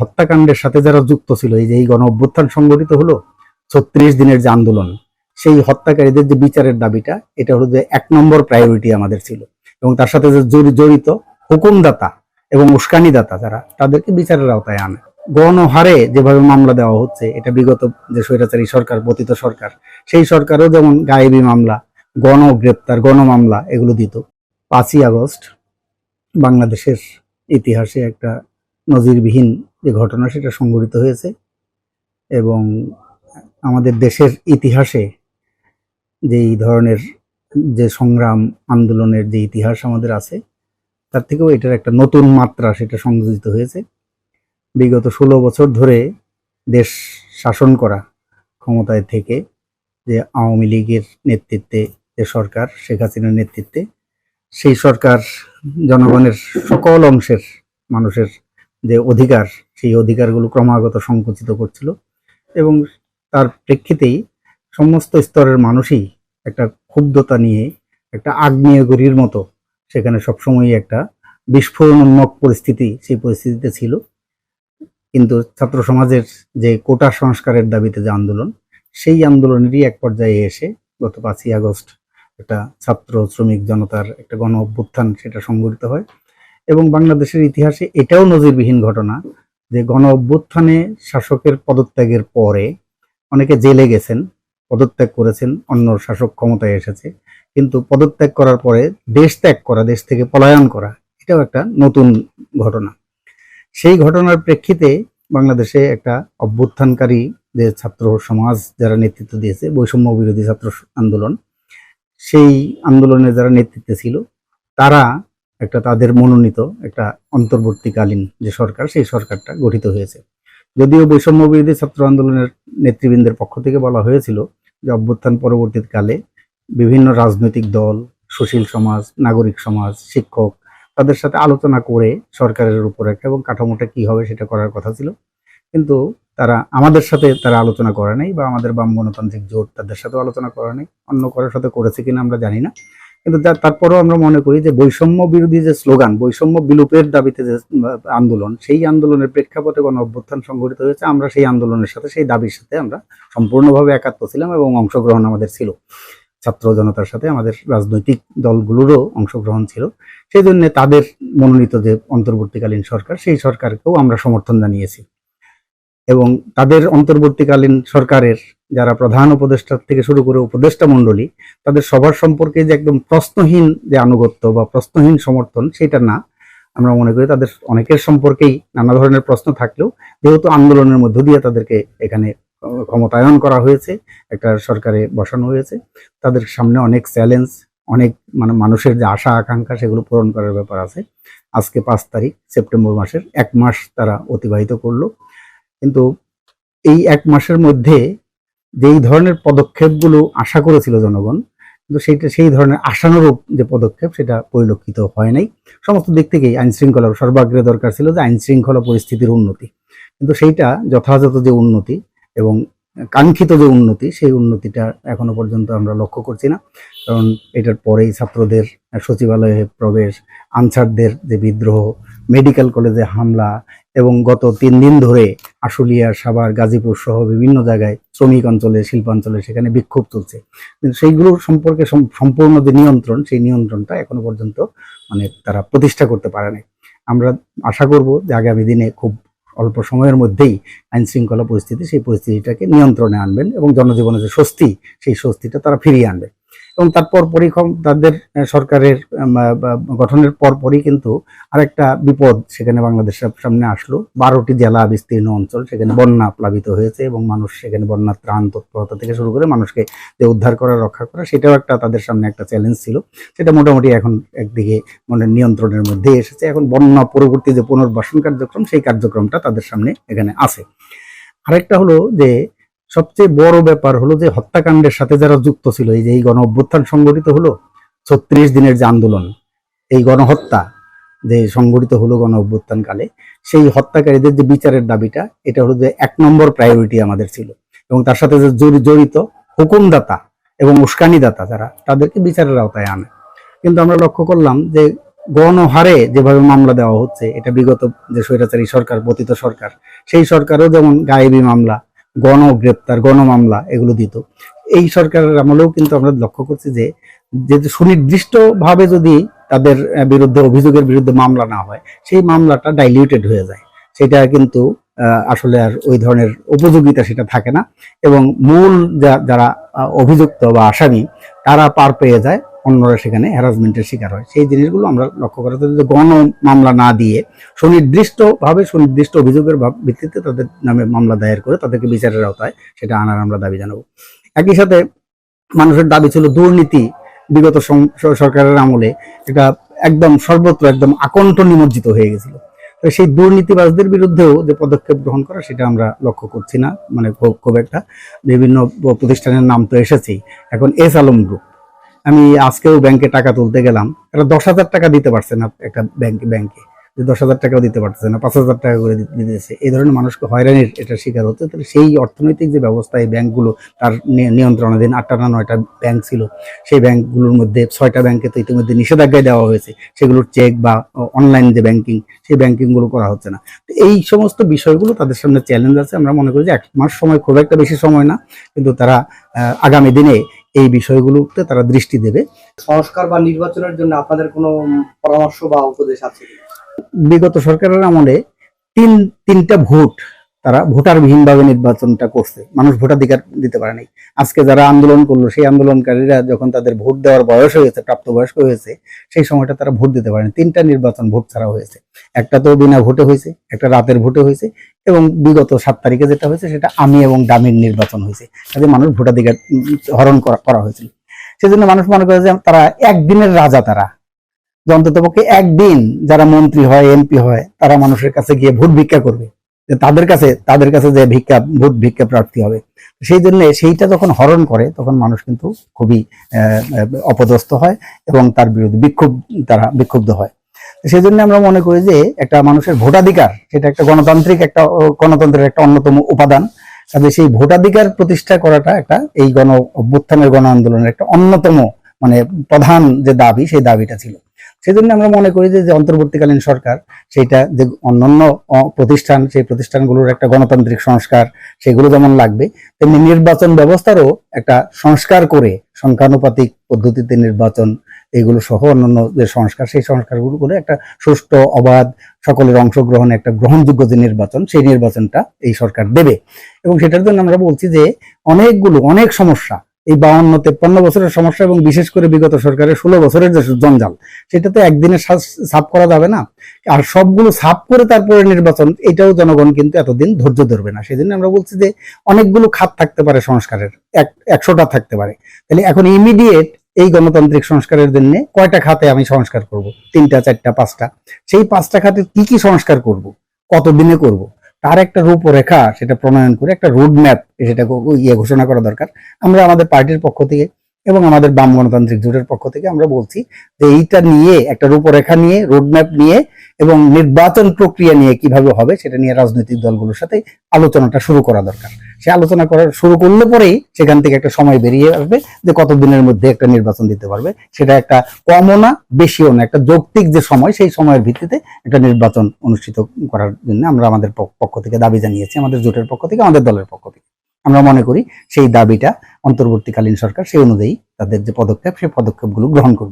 হত্যাকাণ্ডের সাথে যারা যুক্ত ছিল, এই যে এই গণ অভ্যুত্থান সংগঠিত হলো, ছত্রিশ দিনের যে আন্দোলন, সেই হত্যাকারীদের যে বিচারের দাবিটা, এটা হলো যে এক নম্বর প্রায়োরিটি আমাদের ছিল। এবং তার সাথে যে জড়ি- জড়িত হুকুমদাতা এবং উস্কানিদাতা যারা, তাদেরকে বিচারের আওতায় আনে। গণহারে যেভাবে মামলা দেওয়া হচ্ছে, এটা বিগত যে স্বৈরাচারী সরকার, পতিত সরকার, সেই সরকারও যেমন গায়েবী মামলা, গণ গ্রেপ্তার, গণ মামলা, এগুলো দিত। পাঁচই আগস্ট বাংলাদেশের ইতিহাসে একটা নজিরবিহীন যে ঘটনা সেটা সংঘটিত হয়েছে এবং আমাদের দেশের ইতিহাসে যে এই ধরনের যে সংগ্রাম আন্দোলনের যে ইতিহাস আমাদের আছে, তার থেকেও এটার একটা নতুন মাত্রা সেটা সংযোজিত হয়েছে। বিগত ষোলো বছর ধরে দেশ শাসন করা ক্ষমতায় থেকে যে আওয়ামী লীগের নেতৃত্বে, যে সরকার, শেখ হাসিনার নেতৃত্বে, সেই সরকার জনগণের সকল অংশের মানুষের যে অধিকার, সেই অধিকারগুলো ক্রমাগত সংকুচিত করছিল এবং তার প্রেক্ষিতেই সমস্ত স্তরের মানুষই একটা ক্ষুব্ধতা নিয়ে, একটা আগ্নেয়গিরির মতো সেখানে সবসময়ই একটা বিস্ফোরণোন্মুখ পরিস্থিতি সেই পরিস্থিতিতে ছিল। কিন্তু ছাত্র সমাজের যে কোটা সংস্কারের দাবিতে যে আন্দোলন, সেই আন্দোলনেরই এক পর্যায়ে এসে গত পাঁচই আগস্ট একটা ছাত্র শ্রমিক জনতার একটা গণ অভ্যুত্থান সেটা সংঘটিত হয়। এবং বাংলাদেশের ইতিহাসে এটাও নজিরবিহীন ঘটনা যে গণ অভ্যুত্থানে শাসকের পদত্যাগের পরে অনেকে জেলে গেছেন, পদত্যাগ করেছেন, অন্য শাসক ক্ষমতায় এসেছে। কিন্তু পদত্যাগ করার পরে দেশ ত্যাগ করা, দেশ থেকে পলায়ন করা, এটাও একটা নতুন ঘটনা। সেই ঘটনার প্রেক্ষিতে বাংলাদেশে একটা অভ্যুত্থানকারী যে ছাত্র সমাজ যারা নেতৃত্ব দিয়েছে, বৈষম্য বিরোধী ছাত্র আন্দোলন, সেই আন্দোলনের যারা নেতৃত্বে ছিল, তারা একটা তাদের মনোনীত একটা অন্তর্বর্তীকালীন যে সরকার, সেই সরকারটা গঠিত হয়েছে। যদিও বৈষম্য বিরোধী ছাত্র আন্দোলনের নেতৃবৃন্দের পক্ষ থেকে বলা হয়েছিল যে অভ্যুত্থান পরবর্তীকালে বিভিন্ন রাজনৈতিক দল, সুশীল সমাজ, নাগরিক সমাজ, শিক্ষক, তাদের সাথে আলোচনা করে সরকারের উপর একটা এবং কাঠামোটা কি হবে সেটা করার কথা ছিল। কিন্তু তারা আমাদের সাথে তারা আলোচনা করে নাই বা আমাদের বাম গণতান্ত্রিক জোট তাদের সাথে আলোচনা করে নাই, অন্য কারোর সাথে করেছে কিনা আমরা জানি না। কিন্তু তার- তারপরেও আমরা মনে করি যে বৈষম্য বিরোধী যে স্লোগান, বৈষম্য বিলোপের দাবিতে যে আন্দোলন, সেই আন্দোলনের প্রেক্ষাপটে গণ অভ্যুত্থান সংঘটিত হয়েছে, আমরা সেই আন্দোলনের সাথে, সেই দাবির সাথে আমরা সম্পূর্ণভাবে একাত্ম ছিলাম এবং অংশগ্রহণ আমাদের ছিল। ছাত্র জনতার সাথে আমাদের রাজনৈতিক দলগুলোরও অংশগ্রহণ ছিল। সেই জন্য তাদের মনোনীত যে অন্তর্বর্তীকালীন সরকার, সেই সরকারকেও আমরা সমর্থন জানিয়েছি। এবং তাদের অন্তর্বর্তীকালীন সরকারের যারা প্রধান উপদেষ্টা থেকে শুরু করে উপদেষ্টা মণ্ডলী, তাদের সবার সম্পর্কে যে একদম প্রশ্নহীন যে আনুগত্য বা প্রশ্নহীন সমর্থন, সেটা না। আমরা মনে করি তাদের অনেকের সম্পর্কেই নানা ধরনের প্রশ্ন থাকলেও, যেহেতু আন্দোলনের মধ্য দিয়ে তাদেরকে এখানে ক্ষমতায়ন করা হয়েছে, একটা সরকারে বসানো হয়েছে, তাদের সামনে অনেক চ্যালেঞ্জ, অনেক মানে মানুষের যে আশা, আকাঙ্ক্ষা, সেগুলো পূরণ করার ব্যাপার আছে। আজকে পাঁচ তারিখ, সেপ্টেম্বর মাসের এক মাস তারা অতিবাহিত করল। কিন্তু এই এক মাসের মধ্যে যেই ধরনের পদক্ষেপগুলো আশা করেছিল জনগণ, কিন্তু সেইটা সেই ধরনের আশানুরূপ যে পদক্ষেপ, সেটা পরিলক্ষিত হয় নাই। সমস্ত দিক থেকেই আইন শৃঙ্খলার সর্বাগ্রে দরকার ছিল যে আইন শৃঙ্খলা পরিস্থিতির উন্নতি। কিন্তু সেইটা যথাযথ যে উন্নতি এবং কাঙ্ক্ষিত যে উন্নতি, সেই উন্নতিটা এখনও পর্যন্ত আমরা লক্ষ্য করছি না। কারণ এটার পরেই ছাত্রদের সচিবালয়ে প্রবেশ, আনসারদের যে বিদ্রোহ, মেডিকেল কলেজে হামলা এবং গত তিন দিন ধরে আশুলিয়া, সাভার, গাজীপুর সহ বিভিন্ন জায়গায় শ্রমিক অঞ্চলে শিল্পাঞ্চলে সেখানে বিক্ষোভ চলছে কিন্তু সেইগুলো সম্পর্কে সম্পূর্ণ যে নিয়ন্ত্রণ, সেই নিয়ন্ত্রণটা এখনও পর্যন্ত মানে তারা প্রতিষ্ঠা করতে পারে নাই। আমরা আশা করব যে আগামী দিনে খুব অল্প সময়ের মধ্যেই আইন শৃঙ্খলা পরিস্থিতি, সেই পরিস্থিতিটাকে নিয়ন্ত্রণে আনবেন এবং জনজীবনে যে স্বস্তি, সেই স্বস্তিটা তারা ফিরিয়ে আনবে। এবং তারপর পরই তাদের সরকারের গঠনের পর পরই কিন্তু আরেকটা বিপদ সেখানে বাংলাদেশের সামনে আসলো। বারোটি জেলা বিস্তীর্ণ অঞ্চল সেখানে বন্যা প্লাবিত হয়েছে এবং মানুষ সেখানে বন্যা ত্রাণ তৎপরতা থেকে শুরু করে মানুষকে যে উদ্ধার করা, রক্ষা করা, সেটাও একটা তাদের সামনে একটা চ্যালেঞ্জ ছিল। সেটা মোটামুটি এখন একদিকে মানে নিয়ন্ত্রণের মধ্যে এসেছে। এখন বন্যা পরবর্তী যে পুনর্বাসন কার্যক্রম, সেই কার্যক্রমটা তাদের সামনে এখানে আছে। আরেকটা হলো যে সবচেয়ে বড় ব্যাপার হলো যে হত্যাকাণ্ডের সাথে যারা যুক্ত ছিল, এই যে এই গণ অভ্যুত্থান সংগঠিত হলো, ছত্রিশ দিনের যে আন্দোলন, এই গণহত্যা যে সংগঠিত হলো গণ অভ্যুত্থান কালে সেই হত্যাকারীদের যে বিচারের দাবিটা, এটা হলো যে এক নম্বর প্রায়োরিটি আমাদের ছিল। এবং তার সাথে যে জড়ি- জড়িত হুকুমদাতা এবং উস্কানিদাতা যারা, তাদেরকে বিচারের আওতায় আনে। কিন্তু আমরা লক্ষ্য করলাম যে গণহারে যেভাবে মামলা দেওয়া হচ্ছে, এটা বিগত যে স্বৈরাচারী সরকার, পতিত সরকার, সেই সরকারও যেমন গায়েবী মামলা গণ গ্রেপ্তার, গণ মামলা এগুলো দিত। এই সরকারের আমলেও কিন্তু আমরা লক্ষ্য করছি যে যে সুনির্দিষ্ট ভাবে যদি তাদের বিরুদ্ধে, অভিযোগের বিরুদ্ধে মামলা না হয়, সেই মামলাটা ডাইলিউটেড হয়ে যায়। সেটা কিন্তু আসলে আর ওই ধরনের উপযোগিতা সেটা থাকে না। এবং মূল যারা অভিযুক্ত বা আসামি, তারা পার পেয়ে যায়। অন্যরা সেখানে হ্যারাসমেন্টের শিকার হয়। সেই জিনিসগুলো আমরা লক্ষ্য করা যায় যে গণ মামলা না দিয়ে সুনির্দিষ্টভাবে সুনির্দিষ্ট অভিযোগের ভিত্তিতে তাদের নামে মামলা দায়ের করে তাদেরকে বিচারের আওতায় সেটা আনার আমরা দাবি জানাব। একই সাথে মানুষের দাবি ছিল দুর্নীতি বিগত সরকারের আমলে এটা একদম সর্বত্র একদম আকণ্ঠ নিমজ্জিত হয়ে গেছিল। তো সেই দুর্নীতিবাজদের বিরুদ্ধেও যে পদক্ষেপ গ্রহণ করা সেটা আমরা লক্ষ্য করছি না মানে খুব একটা। বিভিন্ন প্রতিষ্ঠানের নাম তো এসেছেই। এখন এস আলম গ্রুপ আমি আজকেও ব্যাংকে টাকা তুলতে গেলাম। এটা দশ হাজার টাকা দিতে পারছে না একটা ব্যাংকে ব্যাংকে যে দশ হাজার টাকাও দিতে পারতেছে না, পাঁচ হাজার টাকা করে দিতেছে এই ধরনের মানুষকে হয়রানির এটা শিকার হচ্ছে তাহলে সেই অর্থনৈতিক যে ব্যবস্থা এই ব্যাংকগুলো তার নিয়ন্ত্রণাধীন আটটা না নয়টা ব্যাংক ছিল, সেই ব্যাংকগুলোর মধ্যে ছয়টা ব্যাংকে তো ইতিমধ্যে নিষেধাজ্ঞায় দেওয়া হয়েছে, সেগুলোর চেক বা অনলাইন যে ব্যাংকিং, সেই ব্যাংকিংগুলো করা হচ্ছে না। এই সমস্ত বিষয়গুলো তাদের সামনে চ্যালেঞ্জ আছে। আমরা মনে করি যে এক মাস সময় খুব একটা বেশি সময় না, কিন্তু তারা আগামী দিনে এই বিষয়গুলোতে তারা দৃষ্টি দেবে। সংস্কার বা নির্বাচনের জন্য আপনাদের কোনো পরামর্শ বা উপদেশ আছে? বিগত সরকারের আমলে তিন, তিনটা ভোট তারা ভোটারবিহীন ভাবে নির্বাচনটা করছে। মানুষ ভোটাধিকার দিতে পারে নাই। আজকে যারা আন্দোলন করল, সেই আন্দোলনকারীরা যখন তাদের ভোট দেওয়ার বয়স হয়েছে, প্রাপ্তবয়স্ক হয়েছে, সেই সময়টা তারা ভোট দিতে পারেনি। তিনটা নির্বাচন ভোট ছাড়া হয়েছে। একটা তো বিনা ভোটে হয়েছে, একটা রাতের ভোটে হয়েছে এবং বিগত সাত তারিখে যেটা হয়েছে, সেটা আমি এবং দামির নির্বাচন হয়েছে। কাজে মানুষ ভোটাধিকার হরণ করা করা হয়েছিল। সেজন্য মানুষ মনে করে যে তারা একদিনের রাজা তারা। যে অন্ততপক্ষে একদিন যারা মন্ত্রী হয়, এমপি হয়, তারা মানুষের কাছে গিয়ে ভোট ভিক্ষা করবে। তাদের কাছে তাদের কাছে যে ভিক্ষা, ভোট ভিক্ষা প্রার্থী হবে। সেই জন্য সেইটা যখন হরণ করে, তখন মানুষ কিন্তু খুবই অপদস্থ হয় এবং তার বিরুদ্ধে বিক্ষোভ, তারা বিক্ষুব্ধ হয়। সেই জন্য আমরা মনে করি যে একটা মানুষের ভোটাধিকার, সেটা একটা গণতান্ত্রিক একটা, গণতন্ত্রের একটা অন্যতম উপাদান। কাজে সেই ভোটাধিকার প্রতিষ্ঠা করাটা একটা, এই গণ অভ্যুত্থানের গণ আন্দোলনের একটা অন্যতম মানে প্রধান যে দাবি, সেই দাবিটা ছিল। সেই জন্য আমরা মনে করি যে অন্তর্বর্তীকালীন সরকার সেইটা যে অন্যান্য প্রতিষ্ঠান, সেই প্রতিষ্ঠানগুলোর একটা গণতান্ত্রিক সংস্কার সেগুলো যেমন লাগবে, তেমনি নির্বাচন ব্যবস্থারও একটা সংস্কার করে সংখ্যানুপাতিক পদ্ধতিতে নির্বাচন এগুলো সহ অন্যান্য যে সংস্কার, সেই সংস্কারগুলো করে একটা সুষ্ঠু, অবাধ, সকলের অংশগ্রহণে একটা গ্রহণযোগ্য যে নির্বাচন, সেই নির্বাচনটা এই সরকার দেবে। এবং সেটার জন্য আমরা বলছি যে, অনেকগুলো, অনেক সমস্যা এই বাউন্ন তেপ্পান্ন বছরের সমস্যা এবং বিশেষ করে বিগত সরকারের ষোলো বছরের যে জঞ্জাল সেটা তো একদিনে সাফ করা যাবে না। আর সবগুলো সাফ করে তারপরে নির্বাচন, এটাও জনগণ কিন্তু এতদিন ধৈর্য ধরবে না। সেজন্য আমরা বলছি যে অনেকগুলো খাত থাকতে পারে সংস্কারের, এক একশোটা থাকতে পারে। তাহলে এখন ইমিডিয়েট এই গণতান্ত্রিক সংস্কারের জন্য কয়টা খাতে আমি সংস্কার করব? তিনটা, চারটা, পাঁচটা। সেই পাঁচটা খাতে কি কি সংস্কার করব? কতদিনে করব? তার একটা রূপরেখা সেটা প্রণয়ন করে, একটা রোড ম্যাপ সেটা ইয়ে ঘোষণা করা দরকার। আমরা আমাদের পার্টির পক্ষ থেকে এবং আমাদের বাম গণতান্ত্রিক জোটের পক্ষ থেকে আমরা বলছি যে এইটা নিয়ে, একটা রূপরেখা নিয়ে রোডম্যাপ নিয়ে এবং নির্বাচন প্রক্রিয়া নিয়ে কীভাবে হবে সেটা নিয়ে রাজনৈতিক দলগুলোর সাথে আলোচনাটা শুরু করা দরকার। সে আলোচনা করা শুরু করলে পরেই সেখান থেকে একটা সময় বেরিয়ে আসবে যে কত দিনের মধ্যে একটা নির্বাচন দিতে পারবে। সেটা একটা কমও না, বেশিও না, একটা যৌক্তিক যে সময়, সেই সময়ের ভিত্তিতে একটা নির্বাচন অনুষ্ঠিত করার জন্য আমরা আমাদের পক- পক্ষ থেকে দাবি জানিয়েছি, আমাদের জোটের পক্ষ থেকে, আমাদের দলের পক্ষ থেকে। আমরা মনে করি সেই দাবিটা অন্তর্বর্তীকালীন সরকার সেই অনুযায়ী তাদের যে পদক্ষেপ, সেই পদক্ষেপগুলো গ্রহণ করবে।